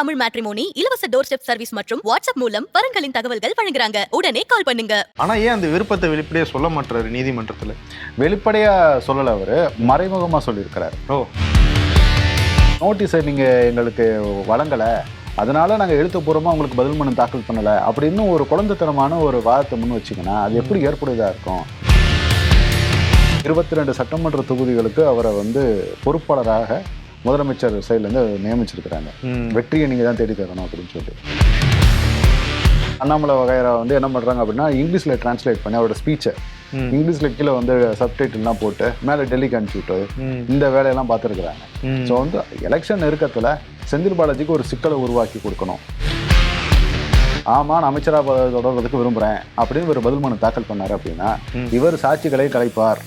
Tamil matrimony இலவச door step service மற்றும் WhatsApp மூலம் வரன்களின் தகவல்கள் வழங்குறாங்க. உடனே கால் பண்ணுங்க. ஆனா ஏன் அந்த விருப்பத்தை வெளிப்படையா சொல்ல மாட்டாரு நீதிமன்றத்துல? வெளிப்படையா சொல்லல அவரு மறைமுகமா சொல்லியிருக்கிறார். ஓ. நோட்டீஸை நீங்க எங்களுக்கு வழங்கல அதனால நாங்க எழுத்துப்பூர்வமா உங்களுக்கு பதில் மனு தாக்கல் பண்ணல அப்படின்னு ஒரு குழந்தைத்தனமான ஒரு வாதத்தை முன் வச்சீங்கன்னா அது எப்படி ஏற்புடையதா இருக்கும்? இருபத்தி ரெண்டு சட்டமன்ற தொகுதிகளுக்கு அவரை வந்து பொறுப்பாளராக முதலமைச்சர் சைட்லேருந்து நியமிச்சிருக்கிறாங்க. வெற்றியை நீங்கள் தான் தேடி தரணும் அப்படின்னு சொல்லி அண்ணாமலை வகைரா வந்து என்ன பண்ணுறாங்க அப்படின்னா இங்கிலீஷில் டிரான்ஸ்லேட் பண்ணி அவரோட ஸ்பீச்சை. இங்கிலீஷில் கீழே வந்து சப்டைட்டில்லாம் போட்டு மேலே டெல்லிக்கு அனுப்பிச்சு விட்டு ம். இந்த வேலையெல்லாம் பார்த்துருக்குறாங்க. ஸோ வந்து எலெக்ஷன் நெருக்கத்தில் செந்தில் பாலாஜிக்கு ஒரு சிக்கலை உருவாக்கி கொடுக்கணும் ஆமா நான் அமைச்சராக தொடர்றதுக்கு விரும்புகிறேன் அப்படின்னு ஒரு பதில் மனு தாக்கல் பண்ணார் அப்படின்னா இவர் சாட்சிகளை கலைப்பார்.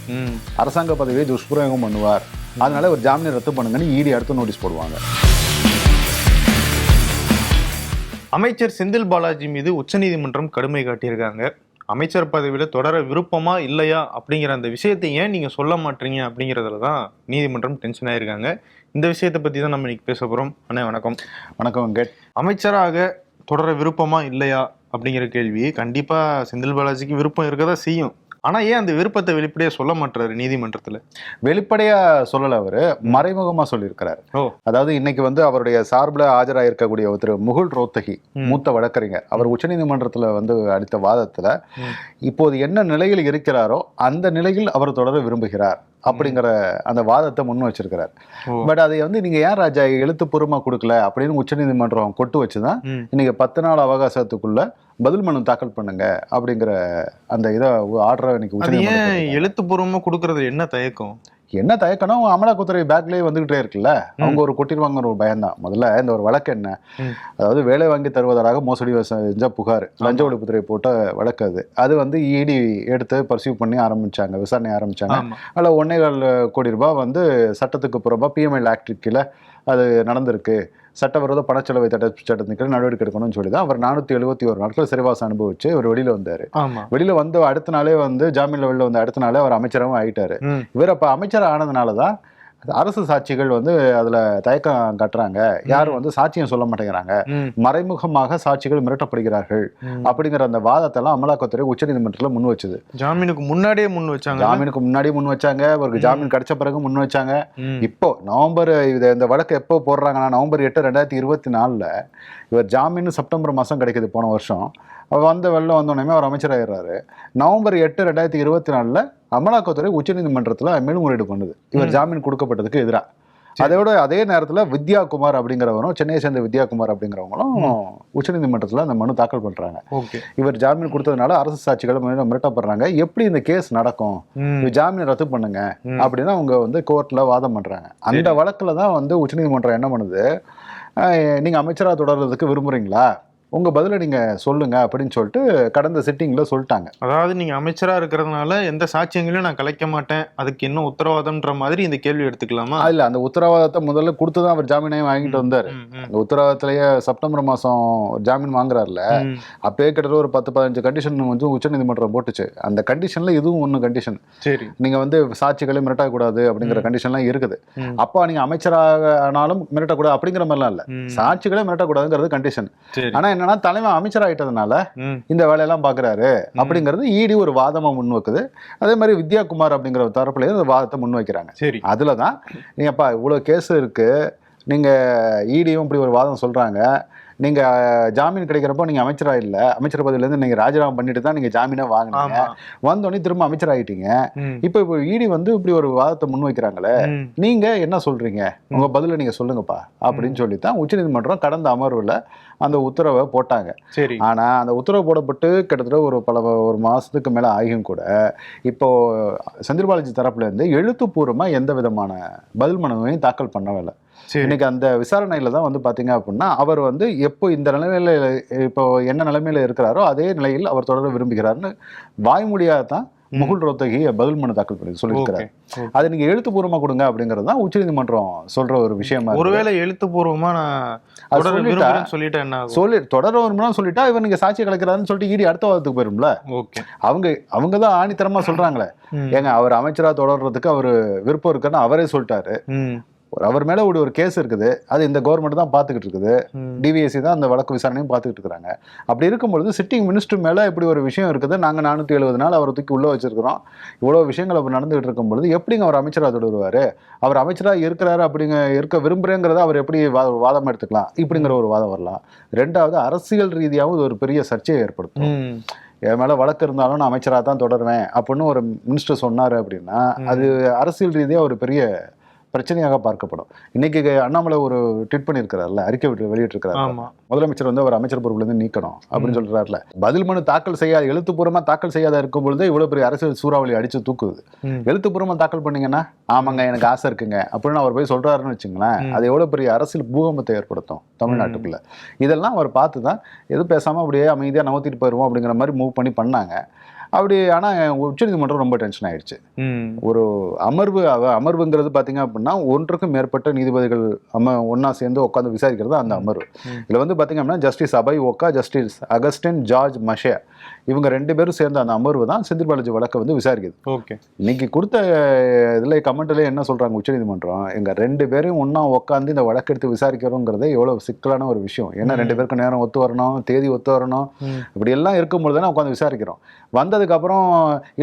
அரசாங்க பதவியை துஷ்பிரயோகம் பண்ணுவார் அதனால ஒரு ஜாமீனை ரத்து பண்ணுங்கன்னு இடி அடுத்து நோட்டீஸ் போடுவாங்க. அமைச்சர் செந்தில் பாலாஜி மீது உச்சநீதிமன்றம் கடுமை காட்டியிருக்காங்க. அமைச்சர் பதவியில தொடர விருப்பமா இல்லையா அப்படிங்கிற அந்த விஷயத்தை ஏன் நீங்க சொல்ல மாட்டீங்க அப்படிங்கறதுல தான் நீதிமன்றம் டென்ஷன் ஆயிருக்காங்க. இந்த விஷயத்தை பத்தி தான் நம்ம இன்னைக்கு பேச போறோம். அண்ணே வணக்கம். வணக்கம் வெங்கட் அமைச்சராக தொடர விருப்பமா இல்லையா அப்படிங்கிற கேள்வி கண்டிப்பா செந்தில் பாலாஜிக்கு விருப்பம் இருக்கதா செய்யும். ஆனா ஏன் அந்த விருப்பத்தை வெளிப்படையா சொல்ல மாட்டாரு நீதிமன்றத்துல வெளிப்படையா சொல்லல அவரு மறைமுகமா சொல்லியிருக்கிறார் அதாவது இன்னைக்கு வந்து அவருடைய சார்பில் ஆஜராயிருக்கக்கூடிய ஒருத்தர் முகுல் ரோத்தகி. மூத்த வழக்கறிஞர் அவர் உச்சநீதிமன்றத்துல வந்து அளித்த வாதத்துல. இப்போது என்ன நிலையில் இருக்கிறாரோ அந்த நிலையில் அவர் தொடர விரும்புகிறார் அப்படிங்கிற அந்த வாதத்தை முன் வச்சிருக்கிறார். பட் அதை வந்து நீங்க ஏன் ராஜா எழுத்துப்பூர்வமா கொடுக்கல அப்படின்னு உச்சநீதிமன்றம் கொட்டு வச்சுதான். இன்னைக்கு பத்து நாள் அவகாசத்துக்குள்ள பதில் மனு தாக்கல் பண்ணுங்க அப்படிங்கிற அந்த இதை ஆர்டரை இன்னைக்கு அது ஏன் உச்சநீதிமன்றம் எழுத்துப்பூர்வமா கொடுக்கறது என்ன தயக்கம்? என்ன தயக்கணும் அமலாக்கத்துறை பேக்லயே வந்துகிட்டே இருக்குல்ல? அவங்க ஒரு கொட்டிடுவாங்கிற ஒரு பயம்தான். முதல்ல இந்த ஒரு வழக்கு என்ன. அதாவது வேலை வாங்கி தருவதாக மோசடி செஞ்ச புகார். லஞ்ச ஒழிப்புத்துறை போட்ட வழக்கு அது. அது வந்து இடி எடுத்து பர்சீவ் பண்ணி ஆரம்பிச்சாங்க விசாரணை ஆரம்பிச்சாங்க. அதில் ஒன்னே கால் கோடி ரூபாய் வந்து சட்டத்துக்கு புறமா பிஎம்எல் ஆக்ட் கீழே அது நடந்திருக்கு. சட்டவிரோத பணச்செலவை தடை சட்டத்தின் கீழ் நடவடிக்கை எடுக்கணும்னு சொல்லி தான் அவர் நானூற்றி எழுபத்தி ஒரு நாட்கள் சிறைவாசம் அனுபவிச்சு அவர் வெளியில் வந்தார். வெளியில் வந்து அடுத்த நாளே வந்து ஜாமீன்ல வெளில வந்து அடுத்த நாளே அவர் அமைச்சராகவும் ஆயிட்டாரு. ம். இவர் அப்போ அமைச்சர் ஆனதுனால தான் அரசு சாட்சிகள் வந்து அதில் தயக்கம் கட்டுறாங்க. யாரும் வந்து சாட்சியம் சொல்ல மாட்டேங்கிறாங்க. மறைமுகமாக சாட்சிகள் மிரட்டப்படுகிறார்கள். அப்படிங்கிற அந்த வாதத்தெல்லாம் அமலாக்கத்துறை உச்சநீதிமன்றத்தில் முன் வச்சது. ஜாமீனுக்கு முன்னாடியே முன் வச்சாங்க. ஜாமீனுக்கு முன்னாடி முன் வச்சாங்க. அவருக்கு ஜாமீன் கிடைச்ச பிறகு முன் வச்சாங்க. இப்போ நவம்பர் இது இந்த வழக்கு எப்போ போடுறாங்கன்னா நவம்பர் எட்டு ரெண்டாயிரத்தி இருபத்தி நாலில் இவர் ஜாமீன் செப்டம்பர் மாதம் கிடைக்குது போன வருஷம். வந்த வெள்ளம் வந்தோடனே அவர் அமைச்சராகிறாரு நவம்பர் எட்டு ரெண்டாயிரத்தி இருபத்தி நாலில் அமலாக்கத்துறை உச்சநீதிமன்றத்தில் மேல்முறையீடு பண்ணுது. இவர் ஜாமீன் கொடுக்கப்பட்டதுக்கு எதிராக அதோட அதே நேரத்தில் வித்யா குமார் அப்படிங்கிறவரும் சென்னையை சேர்ந்த வித்யா குமார் அப்படிங்கிறவங்களும் உச்சநீதிமன்றத்தில் அந்த மனு தாக்கல் பண்ணுறாங்க இவர் ஜாமீன் கொடுத்ததுனால அரசு சாட்சிகள் மிர- மிரட்டப்படுறாங்க. எப்படி இந்த கேஸ் நடக்கும்? ஜாமீன் ரத்து பண்ணுங்க. அப்படின்னு அவங்க வந்து கோர்ட்ல வாதம் பண்றாங்க. அந்த வழக்குல தான் வந்து உச்சநீதிமன்றம் என்ன பண்ணுது? அஹ், நீங்க அமைச்சரா தொடர்றதுக்கு விரும்புறீங்களா? உங்க பதிலை நீங்க சொல்லுங்க அப்படின்னு சொல்லிட்டு கடந்த சிட்டிங்ல சொல்லிட்டாங்க. அதாவது நீங்க அமைச்சரா இருக்கிறதுனால எந்த சாட்சியங்களையும் நான் கலைக்க மாட்டேன். அதுக்கு என்ன உத்தரவாதம்ன்ற மாதிரி இந்த கேள்வி எடுத்துக்கலாமா? இல்ல அந்த உத்தரவாதத்தை முதல்ல கொடுத்து தான் அவர் ஜாமீனையும் வாங்கிட்டு வந்தாரு. அந்த உத்தரவாதத்திலேயே செப்டம்பர் மாசம் ஜாமீன் வாங்குறாருல. அப்பயே கிட்டத்தட்ட ஒரு பத்து பதினஞ்சு கண்டிஷன் வந்து உச்சநீதிமன்றம் போட்டுச்சு. அந்த கண்டிஷன்ல இதுவும் ஒன்று கண்டிஷன் சரி. நீங்க வந்து சாட்சிகளை மிரட்டக்கூடாது அப்படிங்கிற கண்டிஷன்லாம் இருக்குது. அப்போ நீங்க அமைச்சராக ஆனாலும் மிரட்டக்கூடாது அப்படிங்கிற மாதிரிலாம் இல்ல. சாட்சிகளே மிரட்டக்கூடாதுங்கிறது கண்டிஷன் சரி. ஆனா என்னன்னா தலைவன் அமைச்சர் ஆயிட்டதுனால ம். இந்த வேலையெல்லாம் பாக்குறாரு. அப்படிங்கிறது ஈடி ஒரு வாதமா முன்வைக்குது. அதே மாதிரி வித்யாகுமார் அப்படிங்கிற ஒரு தரப்புலயும் இந்த வாதத்தை முன்வைக்கிறாங்க. சரி. அதுல தான் நீங்கப்பா இவ்வளவு கேஸ் இருக்கு. நீங்க ஈடியும் இப்படி ஒரு வாதம் சொல்றாங்க. நீங்க ஜாமீன் கிடைக்கிறப்போ நீங்க அமைச்சரா இல்ல அமைச்சர் பதவியில இருந்து நீங்க ராஜினாமா பண்ணிட்டு தான் நீங்க ஜாமீனை வாங்கினீங்க. வந்தோடனே திரும்ப அமைச்சர் ஆயிட்டீங்க. ம். இப்போ இப்போ ஈடி வந்து இப்படி ஒரு வாதத்தை முன்வைக்கிறாங்களே ம். நீங்க என்ன சொல்றீங்க? உங்க பதில நீங்க சொல்லுங்கப்பா அப்படின்னு சொல்லி தான் உச்சநீதிமன்றம் கடந்த அமர்வுல அந்த உத்தரவை போட்டாங்க. சரி. ஆனா அந்த உத்தரவு போடப்பட்டு கிட்டத்தட்ட ஒரு பல ஒரு மாசத்துக்கு மேல ஆகியும் கூட இப்போ செந்தில் பாலாஜி தரப்புல இருந்து எழுத்துப்பூர்வமா எந்த விதமான பதில் மனுவையும் தாக்கல் பண்ணவில்லை இன்னைக்கு அந்த விசாரணையில தான் வந்து பாத்தீங்க அப்படின்னா அவர் வந்து எப்போ இந்த நிலைமையில இப்போ என்ன நிலைமையில இருக்கிறாரோ அதே நிலையில் அவர் தொடர விரும்புகிறார்னு வாய்மொழியா தான் முகுல் ரோத்தகி பதில் மனு தாக்கல் பண்ணி சொல்லியிருக்கிறார். அதை நீங்க எழுத்துப்பூர்வமா கொடுங்க அப்படிங்கிறது தான் உச்சநீதிமன்றம் சொல்ற ஒரு விஷயமா. ஒருவேளை எழுத்துப்பூர்வமா நான் அது தொடர சொல்லிட்டா- விரும்புறேன்னு சொல்லிட்டா என்ன ஆகும்? சொல்லி தொடர வருமானம் சொல்லிட்டா இவர் நீங்க சாட்சி கலக்கிறாருன்னு சொல்லிட்டு ஈடி அடுத்த வாதத்துக்கு போயிரும்ல? அவங்க அவங்க தான் ஆணித்தரமா சொல்றாங்களே. ஏங்க அவர் அமைச்சரா தொடர்றதுக்கு அவர் விருப்பம் இருக்குன்னு அவரே சொல்லிட்டாரு. ஒரு அவர் மேல ஒரு ஒரு கேஸ் இருக்குது. அது இந்த கவர்மெண்ட் தான் பார்த்துக்கிட்டு இருக்குது. டிவிஎஸ்சி தான் அந்த வழக்கு விசாரணையும் பார்த்துக்கிட்டு இருக்காங்க அப்படி இருக்கும்பொழுது சிட்டிங் மினிஸ்டர் மேல இப்படி ஒரு விஷயம் இருக்குது. நாங்க நானூற்றி எழுபது நாள் அவரை தூக்கி உள்ள வச்சிருக்கிறோம். இவ்வளவு விஷயங்கள் அப்படி நடந்துகிட்டு இருக்கும் பொழுது எப்படிங்க அவர் அமைச்சராக தொடருவாரு அவர் அமைச்சராக இருக்கிறாரு அப்படிங்க இருக்க விரும்புறேங்கிறத அவர் எப்படி வா- வாதம் எடுத்துக்கலாம்? இப்படிங்கிற ஒரு வாதம் வரலாம். ரெண்டாவது அரசியல் ரீதியாகவும் இது ஒரு பெரிய சர்ச்சையை ஏற்படுத்தும். என் மேல வழக்கு இருந்தாலும் நான் அமைச்சராக தான் தொடருவேன் அப்படின்னு ஒரு மினிஸ்டர் சொன்னாரு அப்படின்னா அது அரசியல் ரீதியா ஒரு பெரிய பிரச்சனையாக பார்க்கப்படும். இன்னைக்கு அண்ணாமலை ஒரு ட்வீட் பண்ணியிருக்கிறார்ல அறிக்கை விட்டு வெளியிட்டிருக்கிறாரு முதலமைச்சர் வந்து அவர் அமைச்சர் பொறுப்புலேருந்து நீக்கணும் அப்படின்னு சொல்றாருல. பதில் மனு தாக்கல் செய்யாத எழுத்துப்பூர்வமா தாக்கல் செய்யாத இருக்கும் பொழுது இவ்வளவு பெரிய அரசியல் சூறாவளி அடிச்சு தூக்குது. ம். எழுத்துப்பூர்வமா தாக்கல் பண்ணீங்கன்னா ஆமாங்க எனக்கு ஆசை இருக்குங்க அப்படின்னு அவர் போய் சொல்றாருன்னு வச்சுங்களேன் அது எவ்வளவு பெரிய அரசியல் பூகம்பத்தை ஏற்படுத்தும் தமிழ்நாட்டுக்குள்ள. இதெல்லாம் அவர் பார்த்து தான் எதுவும் பேசாம அப்படியே அமைதியா நகர்த்திட்டு போயிருவோம் அப்படிங்கிற மாதிரி மூவ் பண்ணி பண்ணாங்க. அப்படி ஆனா உச்சநீதிமன்றம் ரொம்ப டென்ஷன் ஆயிடுச்சு. ஒரு அமர்வு அமர்வுங்கிறது பார்த்தீங்க அப்படின்னா ஒன்றுக்கும் மேற்பட்ட நீதிபதிகள் அம ஒன்றா சேர்ந்து உட்காந்து விசாரிக்கிறது அந்த அமர்வு. இதில் வந்து பார்த்தீங்க அப்படின்னா justice Abhay Oka justice Augustine George Masih இவங்க ரெண்டு பேரும் சேர்ந்த அந்த அமர்வு தான் செந்தில் பாலாஜி வழக்கை வந்து விசாரிக்குது. ஓகே. இன்னைக்கு கொடுத்த இதில் கமெண்ட்ல என்ன சொல்றாங்க உச்சநீதிமன்றம்? எங்க ரெண்டு பேரையும் ஒண்ணா உட்காந்து இந்த வழக்கு எடுத்து விசாரிக்கிறோங்கிறதே எவ்வளவு சிக்கலான ஒரு விஷயம். ஏன்னா ரெண்டு பேருக்கு நேரம் ஒத்து வரணும் தேதி ஒத்து வரணும். இப்படி எல்லாம் இருக்கும்பொழுது தான் உட்காந்து விசாரிக்கிறோம். வந்ததுக்கு அப்புறம்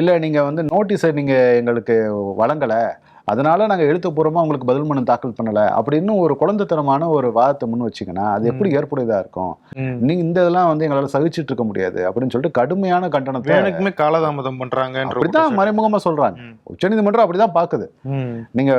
இல்லை நீங்க வந்து நோட்டீஸை நீங்க எங்களுக்கு வழங்கல. அதனால நாங்க எழுத்துப்பூர்வமா உங்களுக்கு பதில் மனு தாக்கல் பண்ணல அப்படின்னு ஒரு குழந்தைத்தனமான ஒரு வாதத்தை முன் வச்சீங்கன்னா அது எப்படி ஏற்புடையதா இருக்கும் ம். நீங்க இந்த இதெல்லாம் வந்து எங்களால சகிச்சிட்டு இருக்க முடியாது அப்படின்னு சொல்லிட்டு கடுமையான கண்டனத்தை வேணுக்குமே காலதாமதம் பண்றாங்கன்ற அப்படித்தான் குற்றச்சாட்டு. மறைமுகமா சொல்றாங்க ம். உச்சநீதிமன்றம் அப்படிதான் பாக்குது ம். நீங்க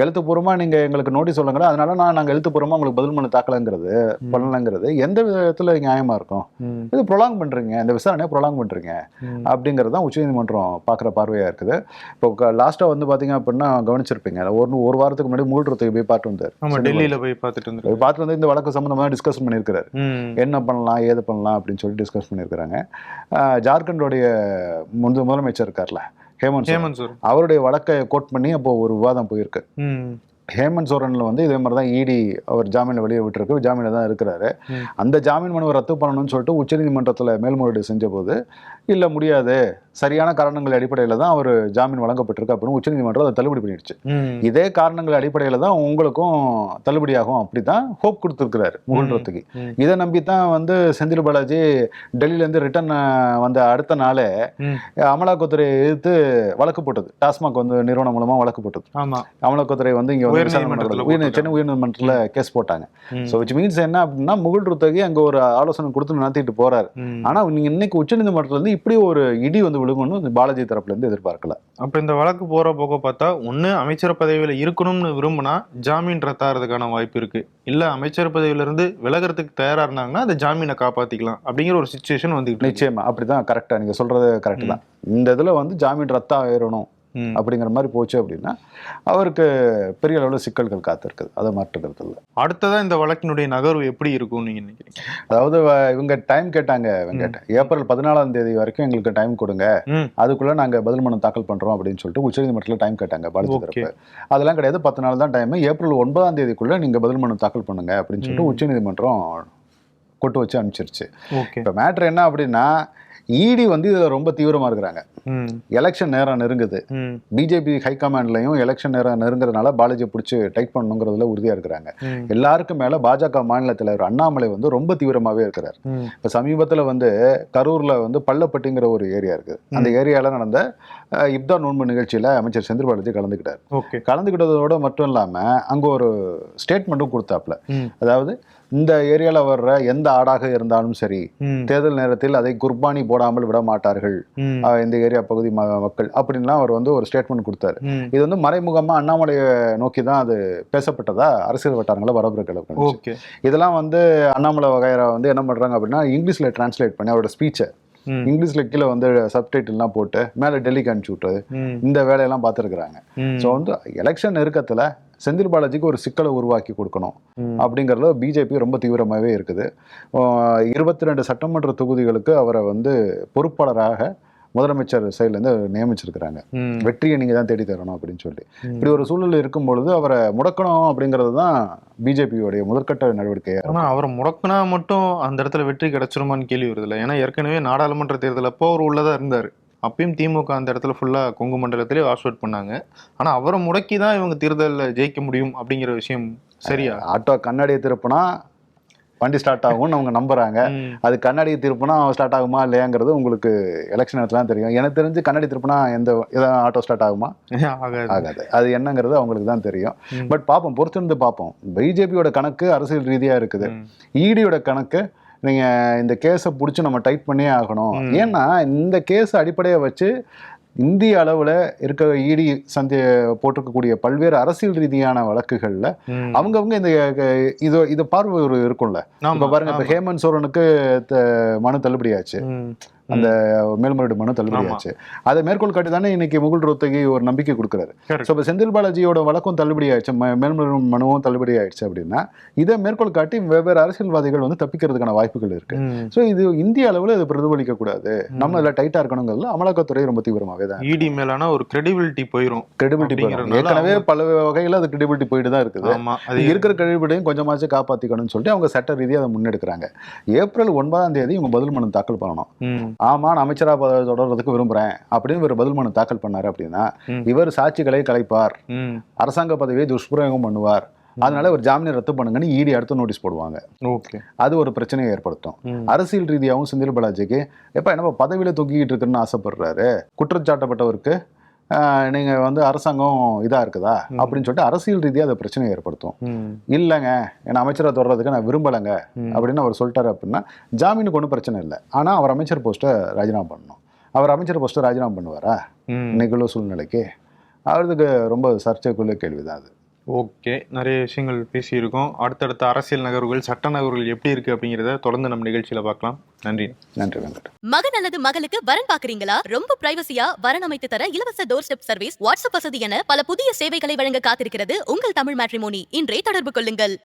எழுத்துப்பூர்வமா நீங்க எங்களுக்கு நோட்டீஸ் சொல்லுங்க அதனால நான் நாங்க எழுத்துப்பூர்வமா உங்களுக்கு பதில் மனு தாக்கலங்கிறது பண்ணலங்கிறது எந்த விதத்துல நியாயமா இருக்கும். இது ப்ரொலாங் பண்றீங்க இந்த விசாரணையை ப்ரொலாங் பண்றீங்க ம். அப்படிங்கிறது தான் உச்சநீதிமன்றம் பார்க்குற பார்வையாக இருக்குது இப்போ லாஸ்ட்டாக வந்து பார்த்தீங்க அப்படின்னா கவனிச்சிருப்பீங்க. ஒரு ஒரு வாரத்துக்கு முன்னாடி மூழ்கிறதுக்கு போய் பார்த்து வந்தார். ஆமா டெல்லியில போய் பார்த்துட்டு வந்து போய் பார்த்து வந்து இந்த வழக்கு சம்மந்தமாக டிஸ்கஸ் பண்ணியிருக்கிறாரு. ம். என்ன பண்ணலாம் ஏது பண்ணலாம் அப்படின்னு சொல்லி டிஸ்கஸ் பண்ணியிருக்கிறாங்க. ஜார்க்கண்டோடைய முந்து முதலமைச்சர் இருக்கார்ல ஹேமந்த். ஹேமந்த் அவருடைய வழக்கை கோட் பண்ணி அப்போ ஒரு விவாதம் போயிருக்கு. ஹேமந்த் சோரன்ல வந்து இதே மாதிரி தான் இடி அவர் ஜாமீன்ல வெளியே விட்டுருக்கு ஜாமீன்ல தான் இருக்கிறாரு. அந்த ஜாமீன் மனுவை ரத்து பண்ணணும்னு சொல்லிட்டு உச்சநீதிமன்றத்தில் மேல்முறையீடு செஞ்ச போது இல்லை முடியாது. சரியான காரணங்கள் அடிப்படையில் தான் அவர் ஜாமீன் வழங்கப்பட்டிருக்கு அப்படின்னு உச்சநீதிமன்றம் அதை தள்ளுபடி பண்ணிடுச்சு. இதே காரணங்கள் அடிப்படையில் தான் உங்களுக்கும் தள்ளுபடியாகும் அப்படி தான் ஹோப் கொடுத்துருக்கிறாரு முகல்றதுக்கு ம். இதை நம்பி தான் வந்து செந்தில் பாலாஜி டெல்லியிலேருந்து ரிட்டர்ன் வந்த அடுத்த நாளே ம். அமலாக்கத்துறை எதிர்த்து வழக்கு போட்டது டாஸ்மாக் வந்து நிறுவனம் மூலமா வழக்கு போட்டது அமலாக்கத்துறை வந்து இங்க வந்து. சென்னை உயர்நீதிமன்றத்தில் கேஸ் போட்டாங்க. ஸோ விச் மீன்ஸ் என்ன அப்படின்னா முகுல் ருத்தகி அங்க ஒரு ஆலோசனை கொடுத்து நடத்திட்டு போறாரு ம். ஆனா நீங்க இன்னைக்கு உச்சநீதிமன்றத்துல இருந்து இப்படி ஒரு இடி வந்து விழுங்கணும்னு இந்த பாலாஜி தரப்புல இருந்து எதிர்பார்க்கல அப்ப இந்த வழக்கு போற போக பார்த்தா ஒண்ணு அமைச்சர் பதவியில இருக்கணும்னு விரும்பினா ஜாமீன் ரத்தாகிறதுக்கான வாய்ப்பு இருக்கு இல்ல அமைச்சர் பதவியில இருந்து விலகிறதுக்கு தயாரா இருந்தாங்கன்னா அந்த ஜாமீனை காப்பாத்திக்கலாம் அப்படிங்கிற ஒரு சுச்சுவேஷன் வந்துகிட்டு இருக்கு. நிச்சயமா அப்படிதான் கரெக்டா நீங்க சொல்றது கரெக்ட் தான் இந்த இதுல வந்து ஜாமீன் ரத்தா ஆயிரணும் ம். அப்படிங்கிற மாதிரி போச்சு அப்படின்னா அவருக்கு பெரிய அளவுல சிக்கல்கள் காத்திருக்குது. அதை மாற்றுக்கிறது இல்லை அடுத்ததா இந்த வழக்கினுடைய நகர்வு எப்படி இருக்கும்னு நீங்க நினைக்கிறீங்க? அதாவது இவங்க டைம் கேட்டாங்க வெங்கட். ஏப்ரல் பதினாலாம் தேதி வரைக்கும் எங்களுக்கு டைம் கொடுங்க. அதுக்குள்ள நாங்க பதில் மனு தாக்கல் பண்றோம் அப்படின்னு சொல்லிட்டு உச்சநீதிமன்றத்தில் டைம் கேட்டாங்க பாலாஜி. தரப்பு அதெல்லாம் கிடையாது பத்து நாள் தான் டைம் ஏப்ரல் ஒன்பதாம் தேதிக்குள்ள நீங்க பதில் மனு தாக்கல் பண்ணுங்க அப்படின்னு சொல்லிட்டு. உச்சநீதிமன்றம் கொட்டு வச்சு அனுப்பிச்சிருச்சு. இப்போ மேட்ரு என்ன அப்படின்னா இடி வந்து இதுல ரொம்ப தீவிரமா இருக்கிறாங்க. எலெக்ஷன் நேரம் நெருங்குது. பிஜேபி ஹைகமாண்ட்லையும் எலெக்ஷன் நேரம் நெருங்குறதுனால பாலாஜியை பிடிச்சி டைட் பண்ணணுங்கிறதுல உறுதியா இருக்கிறாங்க. எல்லாருக்கும் மேல பாஜக மாநில தலைவர் அண்ணாமலை வந்து ரொம்ப தீவிரமாவே இருக்கிறார். இப்போ சமீபத்தில் வந்து கரூரில் வந்து பள்ளப்பட்டிங்கிற ஒரு ஏரியா இருக்குது அந்த ஏரியாவில் நடந்த இப்தா நோன்பு நிகழ்ச்சியில் அமைச்சர் செந்தில் பாலாஜி கலந்துக்கிட்டார் கலந்துக்கிட்டதோட மட்டும் இல்லாமல் அங்கே ஒரு ஸ்டேட்மெண்ட்டும் கொடுத்தாப்புல. அதாவது இந்த ஏரியாவில் வர்ற எந்த ஆடாக இருந்தாலும் சரி. தேர்தல் நேரத்தில் அதை குர்பானி போடாமல் விட மாட்டார்கள் இந்த ஏரியா பகுதி மக்கள் அப்படின்லாம் அவர் வந்து ஒரு ஸ்டேட்மெண்ட் கொடுத்தாரு. இது வந்து மறைமுகமாக அண்ணாமலையை நோக்கி தான் அது பேசப்பட்டதா அரசியல் வட்டாரங்களை வரவு கிளப்பு இதெல்லாம் வந்து அண்ணாமலை வகைரா வந்து என்ன பண்றாங்க அப்படின்னா இங்கிலீஷ்ல டிரான்ஸ்லேட் பண்ணி அவரோட ஸ்பீச்சை. இங்கிலீஷ்ல கீழே வந்து சப்டைட்டில்லாம் போட்டு மேலே டெல்லிக்கு அனுப்பிச்சு விட்டு ம். இந்த வேலையெல்லாம் பார்த்துருக்குறாங்க. ஸோ வந்து எலெக்ஷன் நெருக்கத்துல செந்தில் பாலாஜிக்கு ஒரு சிக்கலை உருவாக்கி கொடுக்கணும். அப்படிங்கிறதுல பிஜேபி ரொம்ப தீவிரமாகவே இருக்குது இருபத்தி ரெண்டு சட்டமன்ற தொகுதிகளுக்கு அவரை வந்து பொறுப்பாளராக முதலமைச்சர் சைட்லேருந்து நியமிச்சிருக்கிறாங்க. வெற்றியை நீங்கள் தான் தேடி தரணும் அப்படின்னு சொல்லி. இப்படி ஒரு சூழல் இருக்கும் பொழுது அவரை முடக்கணும் அப்படிங்கிறது தான் பிஜேபியோடைய முதற்கட்ட நடவடிக்கையாக ஆனா அவரை முடக்குனா மட்டும் அந்த இடத்துல வெற்றி கிடைச்சிருமான்னு கேள்வி வருதுல்ல ஏன்னா ஏற்கனவே நாடாளுமன்ற தேர்தல் அப்போ அவர் உள்ளதா இருந்தாரு அப்பயும் திமுக அந்த இடத்துல ஃபுல்லா கொங்கு மண்டலத்திலே வாஷ் அவுட் பண்ணாங்க. ஆனா அவரை முடக்கி தான் இவங்க தேர்தலில் ஜெயிக்க முடியும் அப்படிங்கிற விஷயம் சரியா? ஆட்டோ கண்ணாடியை திருப்பினா வண்டி ஸ்டார்ட் ஆகும்னு அவங்க நம்புறாங்க. ம். அது கண்ணாடியை திருப்பினா ஸ்டார்ட் ஆகுமா இல்லையாங்கிறது உங்களுக்கு எலெக்ஷன் நேரத்துல தான் தெரியும். எனக்கு தெரிஞ்சு கண்ணாடி திருப்பினா எந்த ஏதாவது ஆட்டோ ஸ்டார்ட் ஆகுமா? ஆகாது. அது என்னங்கிறது அவங்களுக்கு தான் தெரியும். பட் பார்ப்போம் பொறுத்திருந்து பார்ப்போம் பிஜேபியோட கணக்கு அரசியல் ரீதியா இருக்குது. ம். இடியோட கணக்கு நீங்க இந்த கேஸை பிடிச்சி நம்ம டைட் பண்ணியே ஆகணும். ஏன்னா இந்த கேஸ் அடிப்படையை வச்சு இந்திய அளவுல இருக்க இடி சந்தி போட்டிருக்கக்கூடிய பல்வேறு அரசியல் ரீதியான வழக்குகள்ல. அவங்கவங்க இந்த இது இது பார்வை ஒரு இருக்கும்ல இப்ப பாருங்க இப்ப. ஹேமந்த் சோரனுக்கு மனு தள்ளுபடியாச்சு. அந்த மேல்முறையீடு மனு தள்ளுபடியாச்சு அதை மேற்கோள் காட்டி தானே இன்னைக்கு முகுல் ரோத்தகி ஒரு நம்பிக்கை கொடுக்குறாரு. ஸோ இப்போ செந்தில் பாலாஜியோட வழக்கும் தள்ளுபடி ஆயிடுச்சு. மேல்முறை மனுவும் தள்ளுபடி ஆயிடுச்சு அப்படின்னா இதை மேற்கோள் காட்டி வெவ்வேறு அரசியல்வாதிகள் வந்து தப்பிக்கிறதுக்கான வாய்ப்புகள் இருக்கு. ஸோ இது இந்திய அளவில் இது பிரதிபலிக்க கூடாது. நம்ம இதில் டைட்டா இருக்கணுங்கிறதுல அமலாக்கத்துறை ரொம்ப தீவிரமாகவே தான் இடி மேலான ஒரு கிரெடிபிலிட்டி போயிரும். கிரெடிபிலிட்டி அப்படிங்கறதுனால ஏற்கனவே பல வகையில் அது கிரெடிபிலிட்டி போயிட்டு தான் இருக்குது. அது இருக்கிற கிரெடிபிலிட்டியும் கொஞ்சமாச்சும் காப்பாத்திக்கணும்னு சொல்லிட்டு அவங்க சட்ட ரீதியாக அதை முன்னெடுக்கிறாங்க. ஏப்ரல் ஒன்பதாம் தேதி இவங்க பதில் மனு தாக்கல் பண்ணணும். ஆமா நான் அமைச்சரா பதவி தொடர்றதுக்கு விரும்புறேன். அப்படின்னு இவர் பதில் மனு தாக்கல் பண்ணாரு அப்படின்னா. இவர் சாட்சிகளை கலைப்பார். அரசாங்க பதவியை துஷ்பிரயோகம் பண்ணுவார். அதனால ஒரு ஜாமீனை ரத்து பண்ணுங்கன்னு இடி அடுத்த நோட்டீஸ் போடுவாங்க. ஓகே. அது ஒரு பிரச்சனையை ஏற்படுத்தும். அரசியல் ரீதியாகவும் செந்தில் பாலாஜிக்கு எப்ப என்னப்பா பதவியில தூக்கிக்கிட்டு இருக்குன்னு ஆசைப்படுறாரு? குற்றச்சாட்டப்பட்டவருக்கு ஆஹ், நீங்க வந்து அரசாங்கம் இதா இருக்குதா. அப்படின்னு சொல்லிட்டு அரசியல் ரீதியா அது பிரச்சனையை ஏற்படுத்தும். இல்லைங்க என்ன அமைச்சரை தொடர்றதுக்கு நான் விரும்பலைங்க. அப்படின்னு அவர் சொல்லிட்டாரு அப்படின்னா ஜாமீனுக்கு ஒன்றும் பிரச்சனை இல்லை ஆனால் அவர் அமைச்சர் போஸ்ட்டை ராஜினாமா பண்ணணும் அவர் அமைச்சர் போஸ்ட்டை ராஜினாமா பண்ணுவாரா ம். இன்னைக்கு உள்ள சூழ்நிலைக்கு அவருக்கு ரொம்ப சர்ச்சைக்குள்ள கேள்விதான் அது ஓகே நிறைய விஷயங்கள் பேசியிருக்கோம். அடுத்தடுத்த அரசியல் நகர்வுகள் சட்ட நகர்வுகள் எப்படி இருக்கு அப்படிங்கிறத தொடர்ந்து நம்ம நிகழ்ச்சியில பார்க்கலாம். நன்றி. நன்றி வெங்கட். மகன் அல்லது மகளுக்கு வரன் பாக்குறீங்களா ரொம்ப பிரைவசியா வரன் அமைத்து தர இலவச டோர் ஸ்டெப் சர்வீஸ் வாட்ஸ்அப் வசதி என பல புதிய சேவைகளை வழங்க காத்திருக்கிறது உங்கள் தமிழ் மேட்ரிமோனி இன்றே தொடர்பு கொள்ளுங்கள்.